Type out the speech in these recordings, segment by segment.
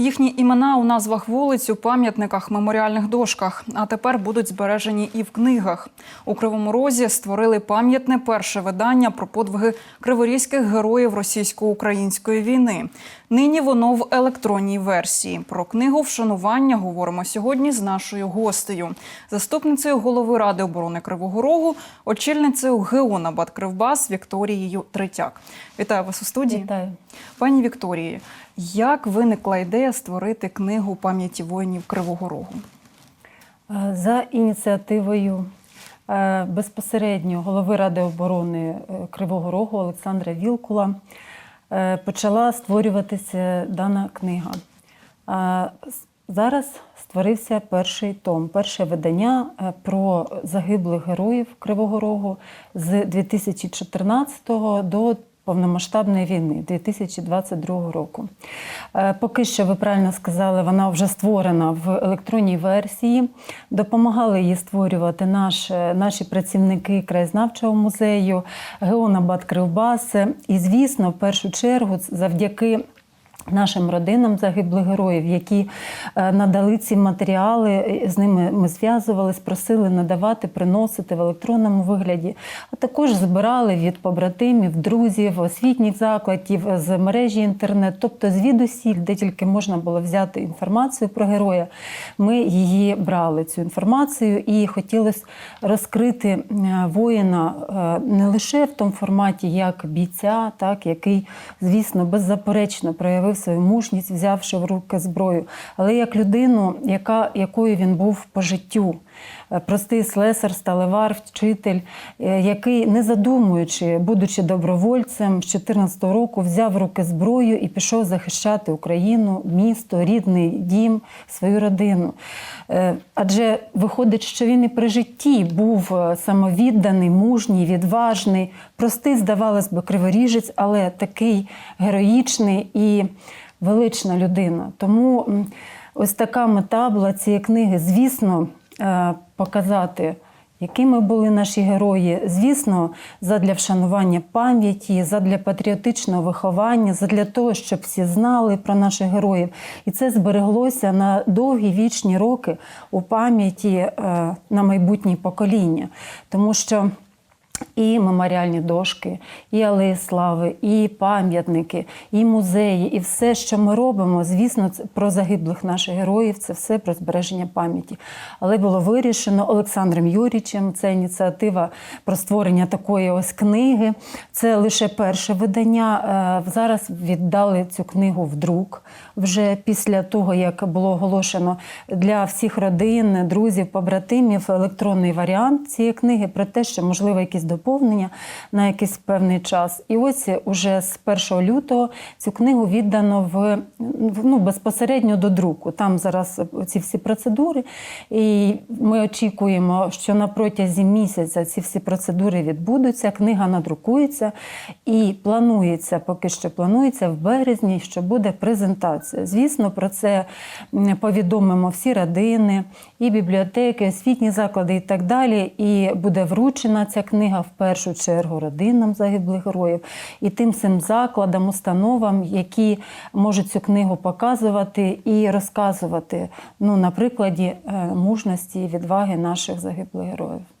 Їхні імена у назвах вулиць, у пам'ятниках, меморіальних дошках, а тепер будуть збережені і в книгах. У Кривому Розі створили пам'ятне перше видання про подвиги криворізьких героїв російсько-української війни. Нині воно в електронній версії. Про книгу вшанування говоримо сьогодні з нашою гостею, заступницею голови ради оборони Кривого Рогу, очільницею ГО «Набат Кривбас Вікторією Третяк. Вітаю вас у студії. Вітаю. Пані Вікторії, як виникла ідея створити книгу пам'яті воїнів Кривого Рогу? Е, За ініціативою е, безпосередньо голови Ради оборони е, Кривого Рогу Олександра Вілкула почала створюватися дана книга. Зараз створився перший том, перше видання про загиблих героїв Кривого Рогу з 2014 до повномасштабної війни 2022 року. Е, Поки що, ви правильно сказали, вона вже створена в електронній версії. Допомагали її створювати наш, наші працівники краєзнавчого музею, Геонабад Кривбас. І, звісно, в першу чергу, завдяки. Нашим родинам загиблих героїв, які е, надали ці матеріали, е, з ними ми зв'язувались, просили надавати, приносити в електронному вигляді, а також збирали від побратимів, друзів, освітніх закладів з мережі інтернет, тобто звідусіль, де тільки можна було взяти інформацію про героя. Ми її брали цю інформацію і хотілося розкрити е, воїна е, не лише в тому форматі, як бійця, так який, звісно, беззаперечно проявив свою мужність, взявши в руки зброю, але як людину, яка, якою він був по життю. Е, Простий слесар, сталевар, вчитель, е, який, не задумуючи, будучи добровольцем, з 14 року взяв руки зброю і пішов захищати Україну, місто, рідний дім, свою родину. Е, Адже виходить, що він і при житті був самовідданий, мужній, відважний, простий, здавалось би, криворіжець, але такий героїчний і велична людина. Тому ось така мета була цієї книги. Звісно, показати. Якими були наші герої? Звісно, задля вшанування пам'яті, задля патріотичного виховання, задля того, щоб всі знали про наших героїв. І це збереглося на довгі вічні роки у пам'яті е, на майбутні покоління. Тому що і меморіальні дошки, і алеї слави, і пам'ятники, і музеї, і все, що ми робимо, звісно, це про загиблих наших героїв, це все про збереження пам'яті. Але було вирішено Олександром Юрічем. Це ініціатива про створення такої ось книги. Це лише перше видання. Е, Зараз віддали цю книгу в друк вже після того, як було оголошено для всіх родин, друзів, побратимів електронний варіант цієї книги про те, що можливо якісь доповнення на якийсь певний час. І ось уже з 1 лютого цю книгу віддано в ну, безпосередньо до друку. Там зараз ці всі процедури. І ми очікуємо, що на протязі місяця ці всі процедури відбудуться. Книга надрукується і планується, поки що планується в березні, що буде презентація. Звісно, про це повідомимо всі родини, і бібліотеки, освітні заклади і так далі. І буде вручена ця книга в першу чергу родинам загиблих героїв і тим цим закладам, установам, які можуть цю книгу показувати і розказувати ну, на прикладі е, мужності і відваги наших загиблих героїв.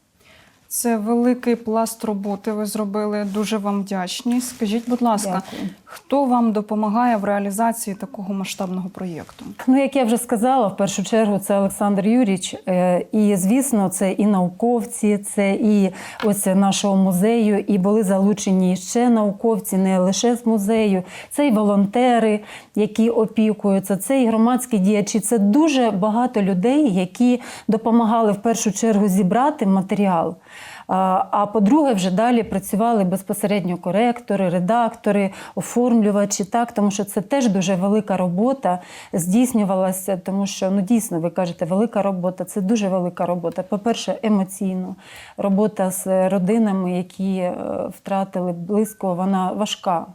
Це великий пласт роботи. Ви зробили. Дуже вам вдячні. Скажіть, будь ласка, Дякую. хто вам допомагає в реалізації такого масштабного проєкту? Ну, як я вже сказала, в першу чергу це Олександр Юріч. Е, І, звісно, це і науковці, це і ось нашого музею, і були залучені ще науковці, не лише з музею, це і волонтери, які опікуються, це і громадські діячі. Це дуже багато людей, які допомагали в першу чергу зібрати матеріал. А по-друге, вже далі працювали безпосередньо коректори, редактори, оформлювачі, так тому що це теж дуже велика робота здійснювалася, тому що ну дійсно ви кажете, велика робота це дуже велика робота. По-перше, емоційно робота з родинами, які е, втратили близько, вона важка,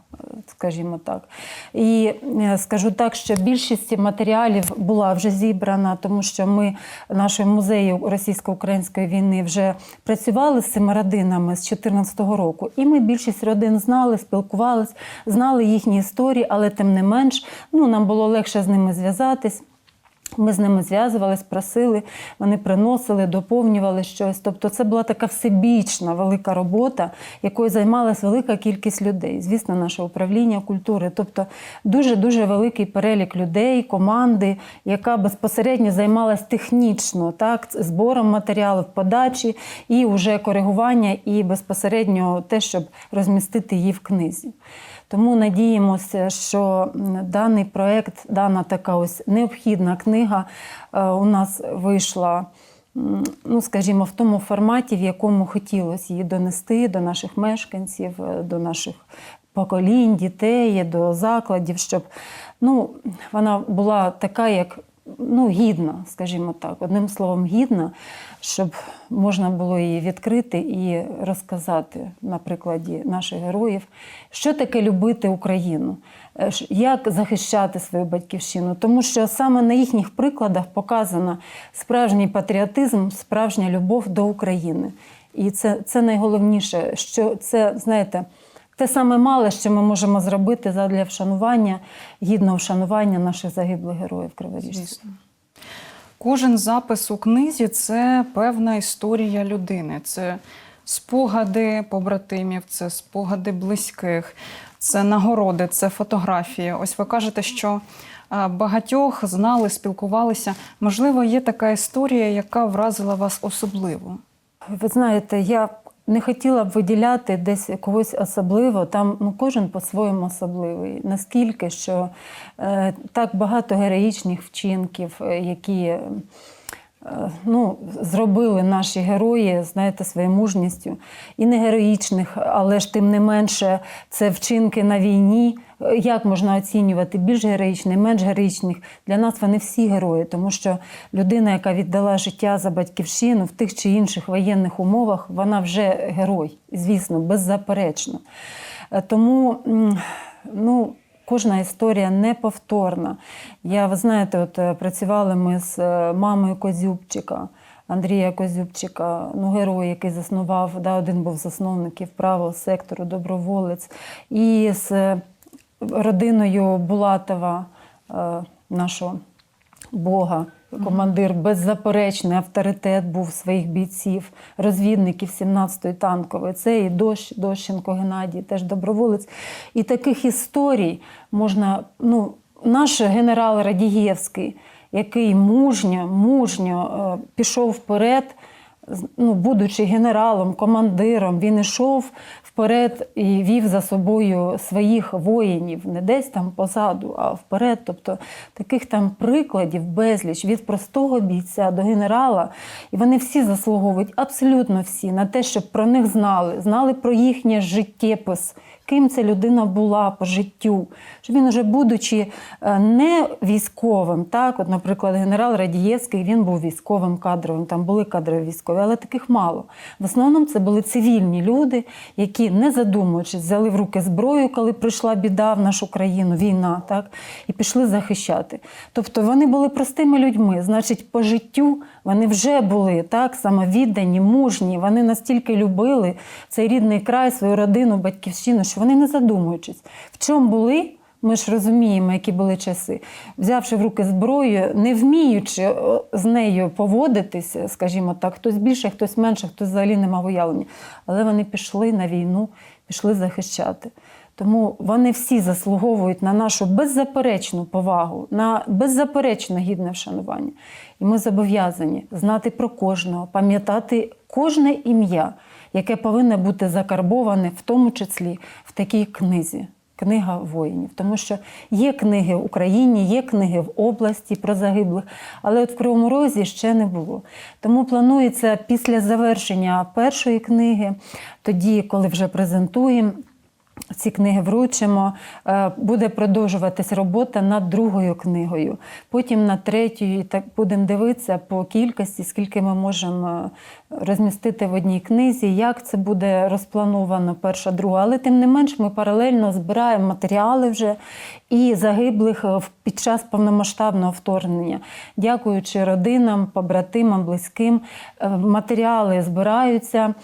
скажімо так. І е, скажу так, що більшість матеріалів була вже зібрана, тому що ми нашому музею російсько-української війни вже працювали з цими родинами з 2014 року. І ми більшість родин знали, спілкувалися, знали їхні історії, але тим не менш, ну нам було легше з ними зв'язатись. Ми з ними зв'язувались, просили, вони приносили, доповнювали щось. Тобто це була така всебічна велика робота, якою займалася велика кількість людей. Звісно, наше управління культури. Тобто дуже-дуже великий перелік людей, команди, яка безпосередньо займалась технічно, так, збором матеріалів, подачі і вже коригування, і безпосередньо те, щоб розмістити її в книзі. Тому надіємося, що даний проект, дана така ось необхідна книга е, у нас вийшла, ну скажімо, в тому форматі, в якому хотілося її донести до наших мешканців, е, до наших поколінь, дітей, до закладів, щоб ну, вона була така, як ну, гідна, скажімо так, одним словом, гідна, щоб можна було її відкрити і розказати на прикладі наших героїв, що таке любити Україну, е, як захищати свою батьківщину. Тому що саме на їхніх прикладах показано справжній патріотизм, справжня любов до України. І це, це найголовніше, що це, знаєте, те саме мале, що ми можемо зробити задля вшанування, гідного вшанування наших загиблих героїв Криворіжців. Кожен запис у книзі це певна історія людини. Це спогади побратимів, це спогади близьких, це нагороди, це фотографії. Ось ви кажете, що багатьох знали, спілкувалися. Можливо, є така історія, яка вразила вас особливо. Ви знаєте, я не хотіла б виділяти десь когось особливо. Там ну, кожен по-своєму особливий. Наскільки, що е, так багато героїчних вчинків, е, які е, ну, зробили наші герої, знаєте, своєю мужністю. І не героїчних, але ж тим не менше, це вчинки на війні. Як можна оцінювати більш героїчних, менш героїчних? Для нас вони всі герої, тому що людина, яка віддала життя за батьківщину в тих чи інших воєнних умовах, вона вже герой, звісно, беззаперечно. Е, Тому ну, кожна історія неповторна. Я, ви знаєте, от е, працювали ми з е, мамою Козюбчика. Андрія Козюбчика, ну, герой, який заснував, да, один був засновників правого сектору, доброволець, і з родиною Булатова, е, нашого Бога. Командир беззаперечний авторитет був своїх бійців, розвідників 17-ї танкової. Це і Дощ, Дощенко Геннадій, теж доброволець. І таких історій можна. Ну, наш генерал Радієвський, який мужньо, мужньо е, пішов вперед, ну, будучи генералом, командиром, він йшов вперед і вів за собою своїх воїнів, не десь там позаду, а вперед. Тобто таких там прикладів безліч від простого бійця до генерала. І вони всі заслуговують, абсолютно всі, на те, щоб про них знали, знали про їхнє життєпис. Ким ця людина була по життю, що він уже будучи е, не військовим, так, от, наприклад, генерал Радієвський, він був військовим кадровим, там були кадрові військові, але таких мало. В основному це були цивільні люди, які, не задумуючись, взяли в руки зброю, коли прийшла біда в нашу країну, війна, так, і пішли захищати. Тобто вони були простими людьми, значить, по життю вони вже були так самовіддані, мужні. Вони настільки любили цей рідний край, свою родину, батьківщину, що вони не задумуючись, в чому були. Ми ж розуміємо, які були часи, взявши в руки зброю, не вміючи з нею поводитися, скажімо так, хтось більше, хтось менше, хтось взагалі не мав уявлення. Але вони пішли на війну, пішли захищати. Тому вони всі заслуговують на нашу беззаперечну повагу, на беззаперечно гідне вшанування. І ми зобов'язані знати про кожного, пам'ятати кожне ім'я, яке повинно бути закарбоване, в тому числі в такій книзі. Книга воїнів, тому що є книги в Україні, є книги в області про загиблих, але от в Кривому Розі ще не було. Тому планується після завершення першої книги, тоді, коли вже презентуємо, ці книги вручимо. Е, Буде продовжуватись робота над другою книгою, потім над третьою. І так будемо дивитися по кількості, скільки ми можемо е, розмістити в одній книзі, як це буде розплановано, перша, друга. Але тим не менш, ми паралельно збираємо матеріали вже і загиблих е, під час повномасштабного вторгнення. Дякуючи родинам, побратимам, близьким, е, матеріали збираються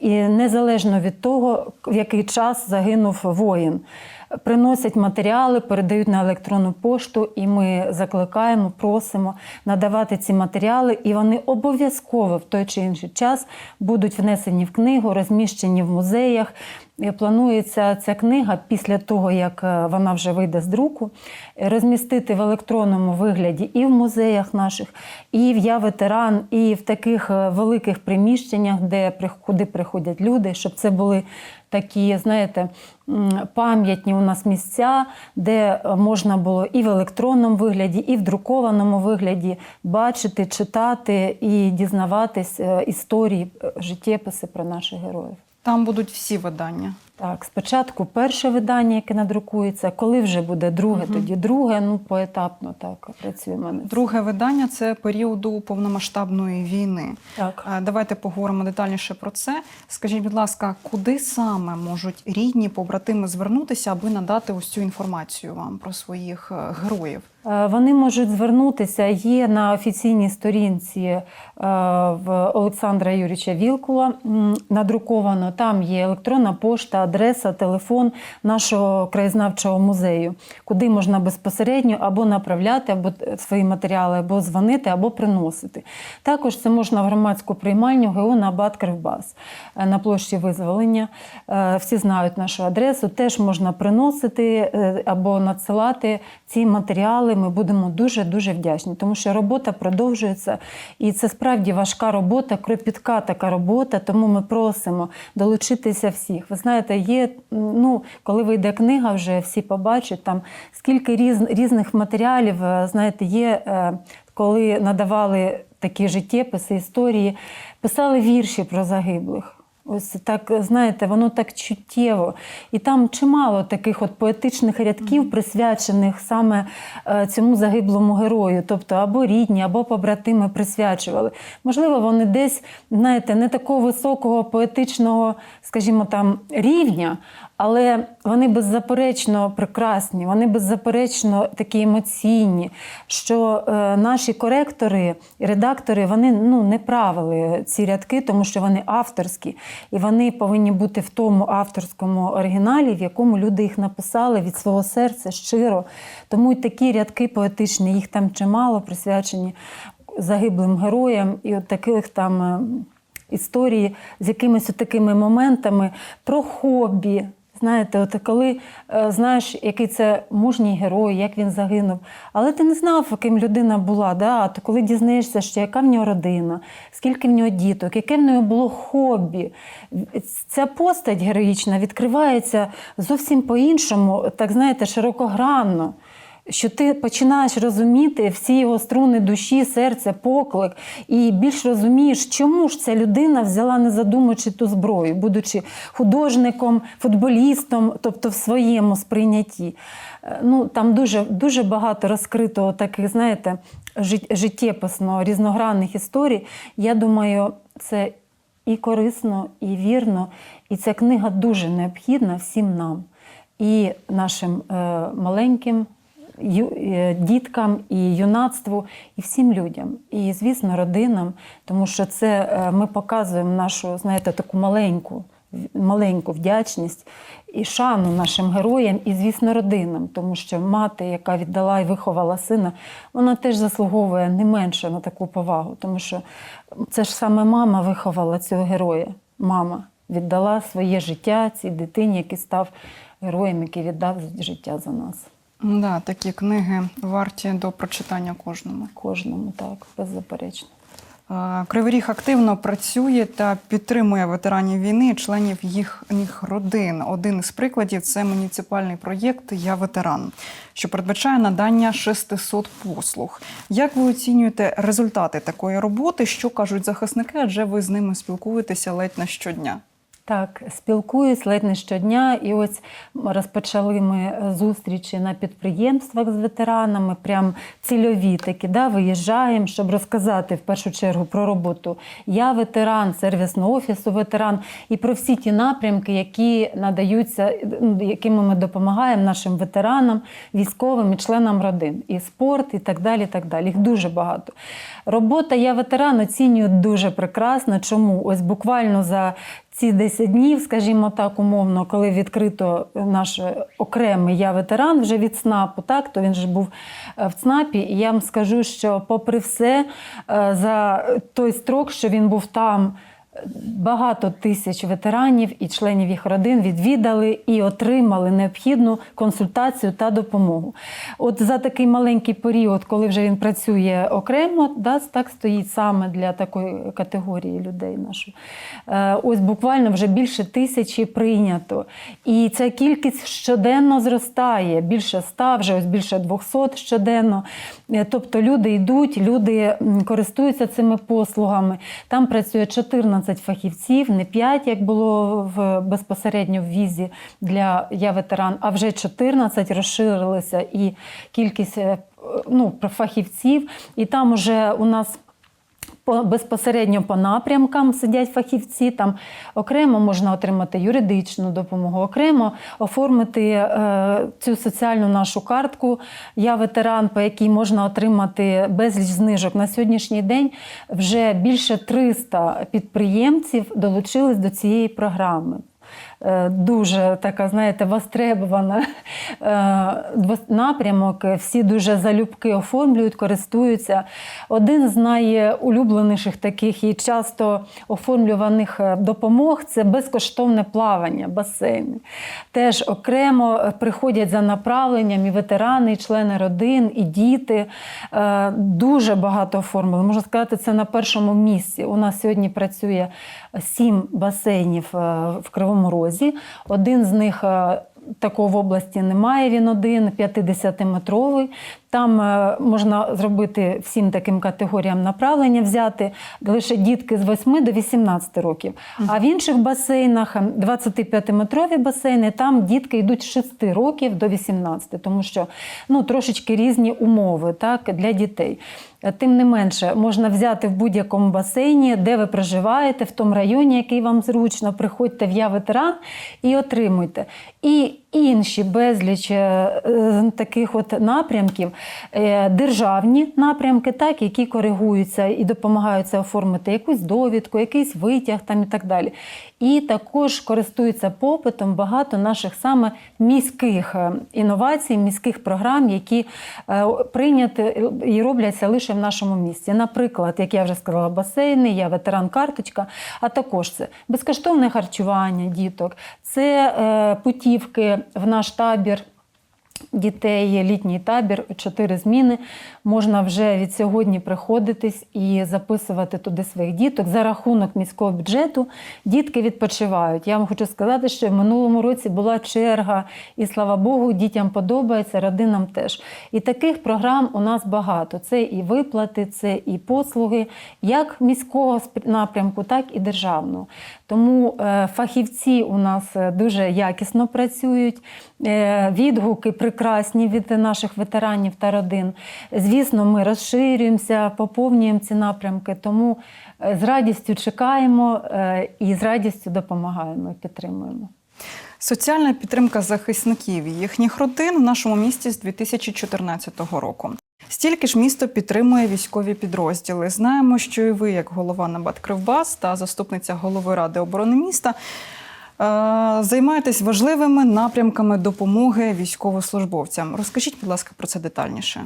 і незалежно від того, в який час загинув воїн. Приносять матеріали, передають на електронну пошту, і ми закликаємо, просимо надавати ці матеріали, і вони обов'язково в той чи інший час будуть внесені в книгу, розміщені в музеях. І Планується ця книга після того, як е, вона вже вийде з друку, е, розмістити в електронному вигляді і в музеях наших, і в Я ветеран, і в таких е, великих приміщеннях, де куди приходять люди, щоб це були такі, знаєте, пам'ятні у нас місця, де е, можна було і в електронному вигляді, і в друкованому вигляді бачити, читати і дізнаватись е, історії, е, життєписи про наших героїв. Там будуть всі видання. Так, спочатку перше видання, яке надрукується, коли вже буде друге, тоді друге, ну поетапно так працюємо. Друге видання це періоду повномасштабної війни. Так. Е, Давайте поговоримо детальніше про це. Скажіть, будь ласка, куди саме можуть рідні побратими звернутися, аби надати ось цю інформацію вам про своїх е, героїв? Е, Вони можуть звернутися. Є на офіційній сторінці е, в Олександра Юрійовича Вілкула надруковано. Там є електронна пошта, адреса, телефон нашого краєзнавчого музею, куди можна безпосередньо або направляти, або свої матеріали, або дзвонити, або приносити. Також це можна в громадську приймальню ГО на Абат Кривбас е, на площі визволення. Е, Всі знають нашу адресу. Теж можна приносити е, або надсилати ці матеріали. Ми будемо дуже дуже вдячні, тому що робота продовжується, і це справді важка робота, кропітка така робота. Тому ми просимо долучитися всіх. Ви знаєте, є ну, коли вийде книга, вже всі побачать там скільки різ, різних матеріалів. е, Знаєте, є е, коли надавали такі життєписи, історії, писали вірші про загиблих. Ось так, знаєте, воно так чуттєво. І там чимало таких от поетичних рядків, присвячених саме е, цьому загиблому герою. Тобто або рідні, або побратими присвячували. Можливо, вони десь, знаєте, не такого високого поетичного, скажімо там, рівня, але вони беззаперечно прекрасні, вони беззаперечно такі емоційні, що е, наші коректори і редактори вони ну, не правили ці рядки, тому що вони авторські, і вони повинні бути в тому авторському оригіналі, в якому люди їх написали від свого серця щиро. Тому й такі рядки поетичні, їх там чимало присвячені загиблим героям і от таких там. е, історії з якимись такими моментами про хобі. Знаєте, от коли е, знаєш, який це мужній герой, як він загинув, але ти не знав, ким людина була. Да? А то коли дізнаєшся, що яка в нього родина, скільки в нього діток, яке в нього було хобі, ця постать героїчна відкривається зовсім по-іншому, так знаєте, широкогранно що ти починаєш розуміти всі його струни душі, серця, поклик, і більш розумієш, чому ж ця людина взяла, не задумуючи ту зброю, будучи художником, футболістом, тобто в своєму сприйнятті. Е, Ну, там дуже, дуже багато розкрито таких, знаєте, жит- життєписно, різногранних історій. Я думаю, це і корисно, і вірно. І ця книга дуже необхідна всім нам, і нашим е, маленьким діткам, і юнацтву, і всім людям, і, звісно, родинам, тому що це е, ми показуємо нашу, знаєте, таку маленьку, маленьку вдячність і шану нашим героям, і, звісно, родинам, тому що мати, яка віддала і виховала сина, вона теж заслуговує не менше на таку повагу, тому що це ж саме мама виховала цього героя. Мама віддала своє життя цій дитині, який став героєм, який віддав життя за нас. Да, такі книги варті до прочитання кожному. Кожному так, беззаперечно. Кривий Ріг активно працює та підтримує ветеранів війни, членів їхніх родин. Один із прикладів це муніципальний проєкт Я ветеран, що передбачає надання 600 послуг. Як ви оцінюєте результати такої роботи? Що кажуть захисники? Адже ви з ними спілкуєтеся ледь не щодня. Так, спілкуюсь ледь не щодня, і ось розпочали ми зустрічі на підприємствах з ветеранами, прям цільові такі, да, виїжджаємо, щоб розказати в першу чергу про роботу. Я ветеран, сервісного офісу ветеран, і про всі ті напрямки, які надаються, ну, якими ми допомагаємо нашим ветеранам, військовим і членам родин, і спорт, і так далі. Так далі. Їх дуже багато. Робота я ветеран оцінюю дуже прекрасно. Чому? Ось буквально за ці 10 днів, скажімо так, умовно, коли відкрито наш окремий я ветеран вже від ЦНАПу, так, то він же був е, в ЦНАПі. І я вам скажу, що попри все, е, за той строк, що він був там. Багато тисяч ветеранів і членів їх родин відвідали і отримали необхідну консультацію та допомогу. От за такий маленький період, коли вже він працює окремо, да, так стоїть саме для такої категорії людей нашої. Е, Ось буквально вже більше тисячі прийнято. І ця кількість щоденно зростає. Більше 100, вже ось більше 200 щоденно. Е, Тобто люди йдуть, люди користуються цими послугами. Там працює 14 фахівців, не 5, як було в безпосередньо в візі для я ветеран, а вже 14 розширилися і кількість е, ну, фахівців. І там уже у нас по, безпосередньо по напрямкам сидять фахівці. Там окремо можна отримати юридичну допомогу, окремо оформити е, цю соціальну нашу картку. Я ветеран, по якій можна отримати безліч знижок. На сьогоднішній день вже більше 300 підприємців долучились до цієї програми. Е, Дуже така, знаєте, востребована е, напрямок. Всі дуже залюбки оформлюють, користуються. Один з найулюбленіших таких і часто оформлюваних е, допомог це безкоштовне плавання, басейни. Теж окремо приходять за направленням і ветерани, і члени родин, і діти. Дуже багато оформили. Можна сказати, це на першому місці. У нас сьогодні працює сім басейнів в Кривому Розі. Один з них е, такого в області немає. Він один 50-метровий. Там е, можна зробити всім таким категоріям направлення, взяти лише дітки з 8 до 18 років. А в інших басейнах 25-метрові басейни, там дітки йдуть з 6 років до 18, тому що ну, трошечки різні умови так, для дітей. Е, Тим не менше, можна взяти в будь-якому басейні, де ви проживаєте, в тому районі, який вам зручно, приходьте в я ветеран і отримуйте. І інші безліч е, е, таких от напрямків, е, державні напрямки, так, які коригуються і допомагаються оформити якусь довідку, якийсь витяг там і так далі. І також користуються попитом багато наших саме міських е, інновацій, міських програм, які е, прийняті і робляться лише в нашому місті. Наприклад, як я вже сказала, басейни, я ветеран-карточка, а також це безкоштовне харчування діток, це е, путівки в наш табір. Дітей літній табір, чотири зміни. Можна вже від сьогодні приходитись і записувати туди своїх діток. За рахунок міського бюджету дітки відпочивають. Я вам хочу сказати, що в минулому році була черга, і слава Богу, дітям подобається, родинам теж. І таких програм у нас багато. Це і виплати, це і послуги, як міського напрямку, так і державного. Тому е, фахівці у нас е, дуже якісно працюють. Е, Відгуки прекрасні від наших ветеранів та родин. Звісно, ми розширюємося, поповнюємо ці напрямки, тому з радістю чекаємо і з радістю допомагаємо і підтримуємо. Соціальна підтримка захисників і їхніх родин в нашому місті з 2014 року. Стільки ж місто підтримує військові підрозділи. Знаємо, що і ви, як голова Набат Кривбас та заступниця голови ради оборони міста, е, займаєтесь важливими напрямками допомоги військовослужбовцям. Розкажіть, будь ласка, про це детальніше.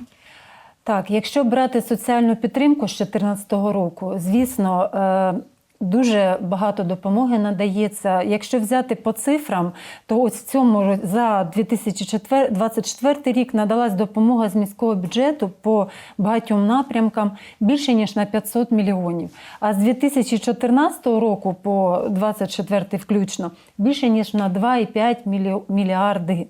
Так, якщо брати соціальну підтримку з 2014 року, звісно, е, дуже багато допомоги надається. Якщо взяти по цифрам, то ось в цьому за 2024 рік надалась допомога з міського бюджету по багатьом напрямкам більше ніж на 500 мільйонів. А з 2014 року по 2024 включно більше ніж на 2,5 мілі- мільярди.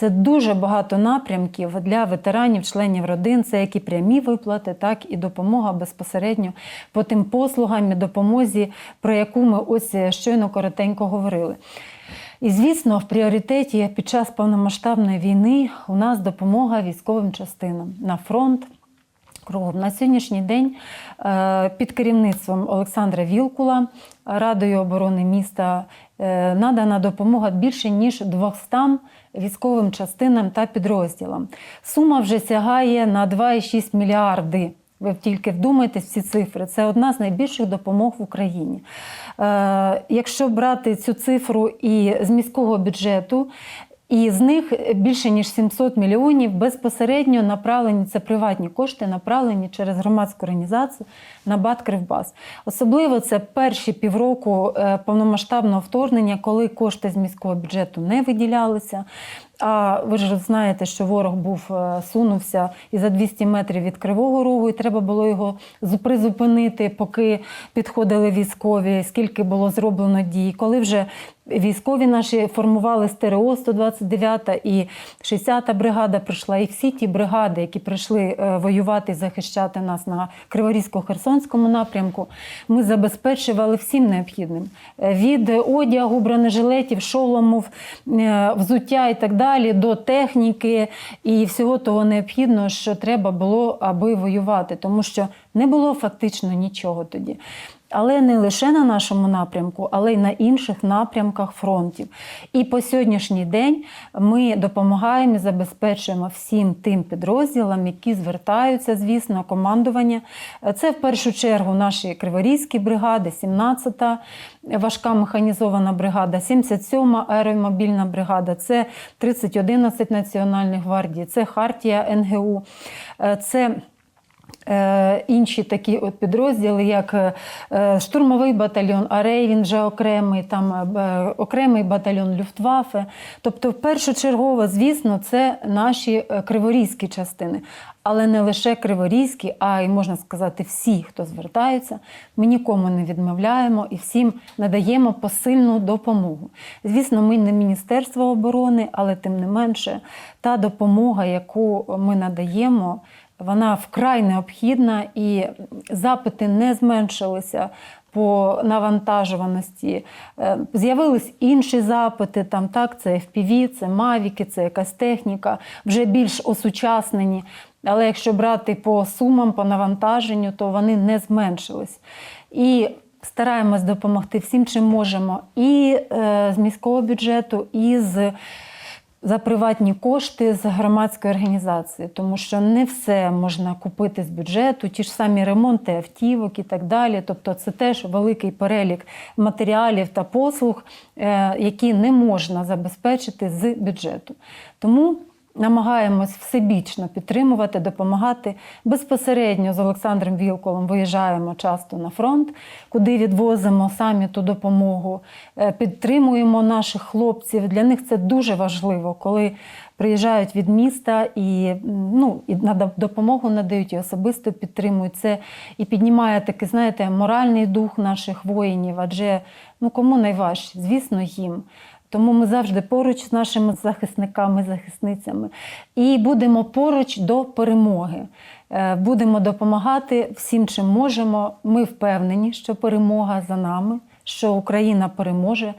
Це дуже багато напрямків для ветеранів, членів родин. Це як і прямі виплати, так і допомога безпосередньо по тим послугам і допомозі, про яку ми ось щойно коротенько говорили. І звісно, в пріоритеті під час повномасштабної війни у нас допомога військовим частинам на фронт. Кругом на сьогоднішній день е, під керівництвом Олександра Вілкула Радою оборони міста е, надана допомога більше ніж 200 військовим частинам та підрозділам. Сума вже сягає на 2,6 мільярди. Ви тільки вдумайтесь ці цифри. Це одна з найбільших допомог в Україні. Е, якщо брати цю цифру і з міського бюджету, і з них більше ніж 700 мільйонів безпосередньо направлені це приватні кошти, направлені через громадську організацію на БАТ Кривбас. Особливо це перші півроку е, повномасштабного вторгнення, коли кошти з міського бюджету не виділялися. А ви ж знаєте, що ворог був е, сунувся і за 200 метрів від Кривого Рогу, і треба було його зу- призупинити, поки підходили військові, скільки було зроблено дій. Коли вже військові наші формували СТРО 129 і 60-та бригада прийшла, і всі ті бригади, які прийшли е, воювати і захищати нас на Криворізько-Херсонському напрямку, ми забезпечували всім необхідним. Е, від одягу, бронежилетів, шоломів, е, взуття і так далі, до техніки і всього того необхідного, що треба було, аби воювати, тому що не було фактично нічого тоді. Але не лише на нашому напрямку, але й на інших напрямках фронтів. І по сьогоднішній день ми допомагаємо і забезпечуємо всім тим підрозділам, які звертаються, звісно, командування. Це в першу чергу наші криворізькі бригади, 17-та важка механізована бригада, 77-ма аеромобільна бригада, це 3011 Національної гвардії, це Хартія НГУ, е, це Інші такі от підрозділи, як е, штурмовий батальйон Арей, він вже окремий, там е, окремий батальйон Люфтваффе. Тобто, першочергово, звісно, це наші е, криворізькі частини. Але не лише криворізькі, а й можна сказати, всі, хто звертаються, ми нікому не відмовляємо і всім надаємо посильну допомогу. Звісно, ми не Міністерство оборони, але тим не менше, та допомога, яку ми надаємо. Вона вкрай необхідна і запити не зменшилися по навантажуваності. Е, З'явились інші запити, там так, це FPV, це мавіки, це якась техніка, вже більш осучаснені. Але якщо брати по сумам, по навантаженню, то вони не зменшились. І стараємось допомогти всім, чим можемо, і е, з міського бюджету, і з за приватні кошти з громадської організації, тому що не все можна купити з бюджету, ті ж самі ремонти автівок і так далі. Тобто, це теж великий перелік матеріалів та послуг, е, які не можна забезпечити з бюджету. Тому намагаємось всебічно підтримувати, допомагати. Безпосередньо з Олександром Вілколом виїжджаємо часто на фронт, куди відвозимо самі ту допомогу, е, підтримуємо наших хлопців. Для них це дуже важливо, коли приїжджають від міста і, ну, і допомогу надають, і особисто підтримують це і піднімає такий, знаєте, моральний дух наших воїнів. Адже ну кому найважче? Звісно, їм. Тому ми завжди поруч з нашими захисниками, захисницями і будемо поруч до перемоги. Е, Будемо допомагати всім, чим можемо. Ми впевнені, що перемога за нами, що Україна переможе.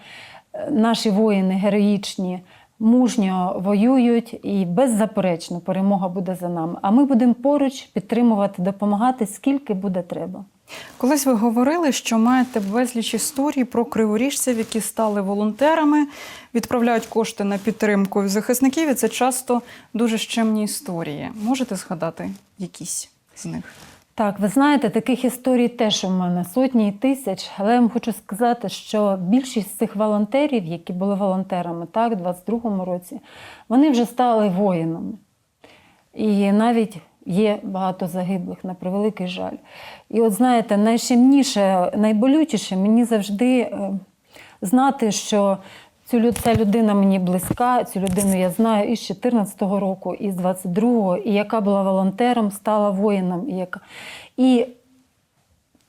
Е, Наші воїни героїчні, мужньо воюють і беззаперечно перемога буде за нами. А ми будемо поруч підтримувати, допомагати, скільки буде треба. Колись ви говорили, що маєте безліч історій про криворіжців, які стали волонтерами, відправляють кошти на підтримку захисників. І це часто дуже щемні історії. Можете згадати якісь з них? Так, ви знаєте, таких історій теж у мене сотні і тисяч. Але я вам хочу сказати, що більшість з цих волонтерів, які були волонтерами так, у 22-му році, вони вже стали воїнами. І навіть є багато загиблих, на превеликий жаль. І от знаєте, найщемніше, найболючіше мені завжди е, знати, що цю, ця людина мені близька, цю людину я знаю із 14-го року, і з 22-го, і яка була волонтером, стала воїном. І, яка... і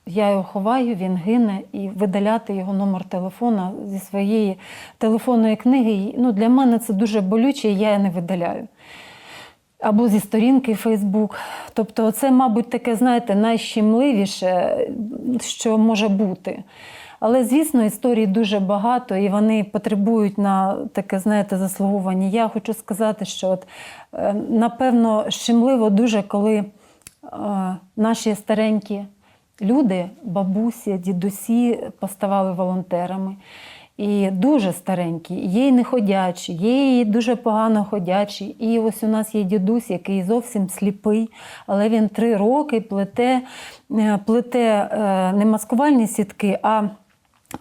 я його ховаю, він гине, і видаляти його номер телефона зі своєї телефонної книги. Ну, для мене це дуже болюче, і я не видаляю. Або зі сторінки Фейсбук. Тобто, це, мабуть, таке, знаєте, найщемливіше, що може бути. Але, звісно, історій дуже багато, і вони потребують на таке, знаєте, заслуговування. Я хочу сказати, що от, е, напевно щемливо дуже, коли е, наші старенькі люди, бабусі, дідусі поставали волонтерами. І дуже старенькі, є й неходячі, є і дуже погано ходячі. І ось у нас є дідусь, який зовсім сліпий, але він три роки плете, е, плете е, не маскувальні сітки, а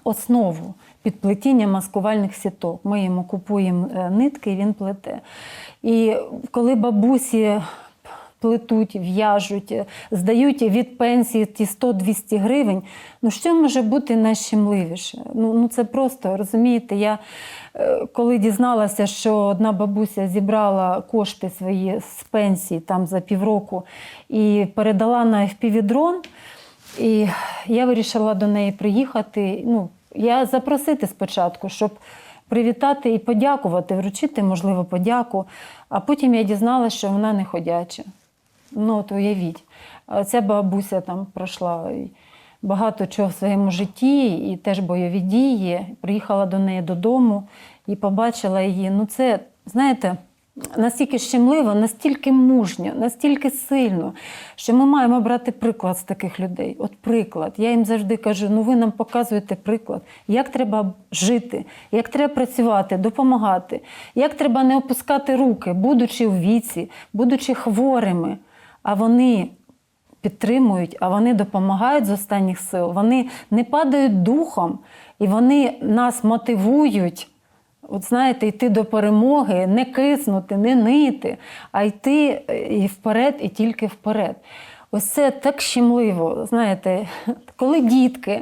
основу під плетіння маскувальних сіток. Ми йому купуємо е, нитки, і він плете. І коли бабусі плетуть, в'яжуть, здають від пенсії ті 100-200 гривень, ну що може бути найщемливіше? Ну, ну це просто, розумієте, я е, коли дізналася, що одна бабуся зібрала кошти свої з пенсії там за півроку і передала на FPV-дрон, і я вирішила до неї приїхати. Ну, я запросити спочатку, щоб привітати і подякувати, вручити, можливо, подяку. А потім я дізналася, що вона не ходяча. Ну, от уявіть, ця бабуся там пройшла багато чого в своєму житті, і теж бойові дії. Приїхала до неї додому і побачила її. Ну, це, знаєте, настільки щемливо, настільки мужньо, настільки сильно, що ми маємо брати приклад з таких людей. От приклад. Я їм завжди кажу: ну ви нам показуєте приклад, як треба жити, як треба працювати, допомагати, як треба не опускати руки, будучи в віці, будучи хворими. А вони підтримують, а вони допомагають з останніх сил. Вони не падають духом і вони нас мотивують. От знаєте, йти до перемоги, не киснути, не нити, а йти е, і вперед, і тільки вперед. Ось це так щемливо. Знаєте, коли дітки,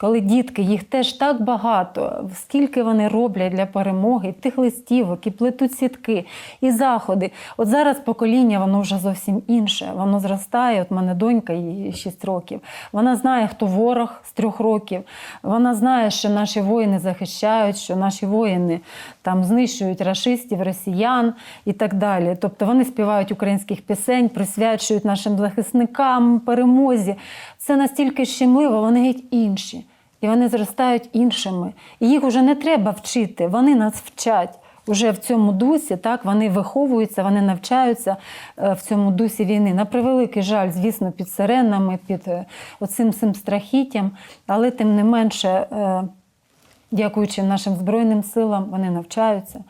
коли дітки, їх теж так багато, скільки вони роблять для перемоги, тих листівок, і плетуть сітки, і заходи. От зараз покоління, воно вже зовсім інше. Воно зростає. От мене донька, їй 6 років. Вона знає, хто ворог з трьох років. Вона знає, що наші воїни захищають, що наші воїни там знищують рашистів, росіян і так далі. Тобто вони співають українських пісень, присвячують нашим захисникам перемозі. Це настільки щемливо, вони геть інші. І вони зростають іншими. І їх вже не треба вчити, вони нас вчать. Уже в цьому дусі, так, вони виховуються, вони навчаються е, в цьому дусі війни. На превеликий жаль, звісно, під сиренами, під е, оцим цим страхіттям, але тим не менше, е, дякуючи нашим Збройним силам, вони навчаються,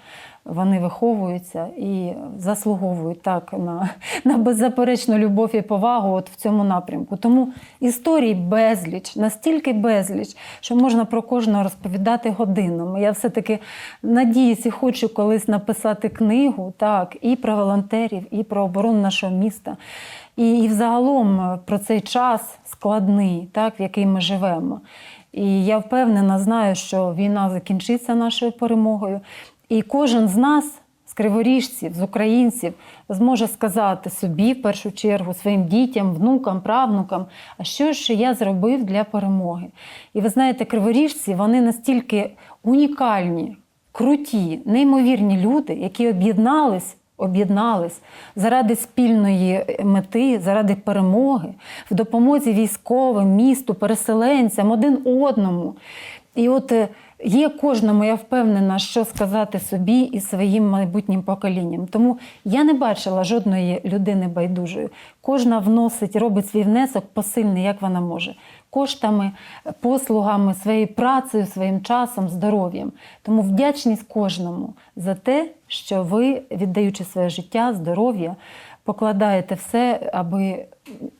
вони виховуються і заслуговують так на, на беззаперечну любов і повагу от в цьому напрямку. Тому історій безліч, настільки безліч, що можна про кожного розповідати годинами. Я все-таки надіюсь і хочу колись написати книгу так, і про волонтерів, і про оборону нашого міста. І, і взагалом е, про цей час складний, так, в який ми живемо. І я впевнена, знаю, що війна закінчиться нашою перемогою. І кожен з нас, з криворіжців, з українців, зможе сказати собі в першу чергу, своїм дітям, внукам, правнукам, а що ж я зробив для перемоги. І ви знаєте, криворіжці вони настільки унікальні, круті, неймовірні люди, які об'єднались. Об'єднались заради спільної мети, заради перемоги, в допомозі військовим, місту, переселенцям, один одному. І от е, є кожному, я впевнена, що сказати собі і своїм майбутнім поколінням. Тому я не бачила жодної людини байдужої. Кожна вносить, робить свій внесок посильний, як вона може. Коштами, послугами, своєю працею, своїм часом, здоров'ям. Тому вдячність кожному за те, що ви, віддаючи своє життя, здоров'я, покладаєте все, аби,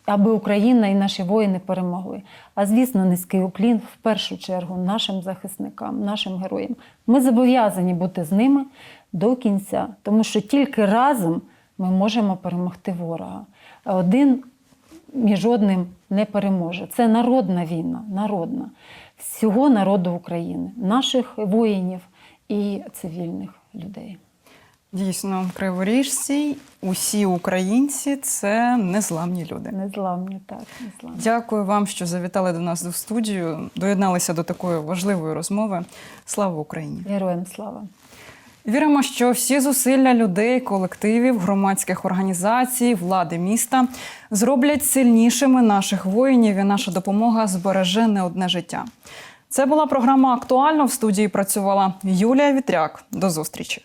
аби Україна і наші воїни перемогли. А звісно, низький уклін в першу чергу нашим захисникам, нашим героям. Ми зобов'язані бути з ними до кінця, тому що тільки разом ми можемо перемогти ворога. Один між одним не переможе. Це народна війна, народна всього народу України, наших воїнів і цивільних людей. Дійсно, криворіжці, усі українці це незламні люди. Незламні, так, незламні. Дякую вам, що завітали до нас до студію, доєдналися до такої важливої розмови. Слава Україні! Героям слава. Віримо, що всі зусилля людей, колективів, громадських організацій, влади міста зроблять сильнішими наших воїнів, і наша допомога збереже не одне життя. Це була програма Актуально. В студії працювала Юлія Вітряк. До зустрічі.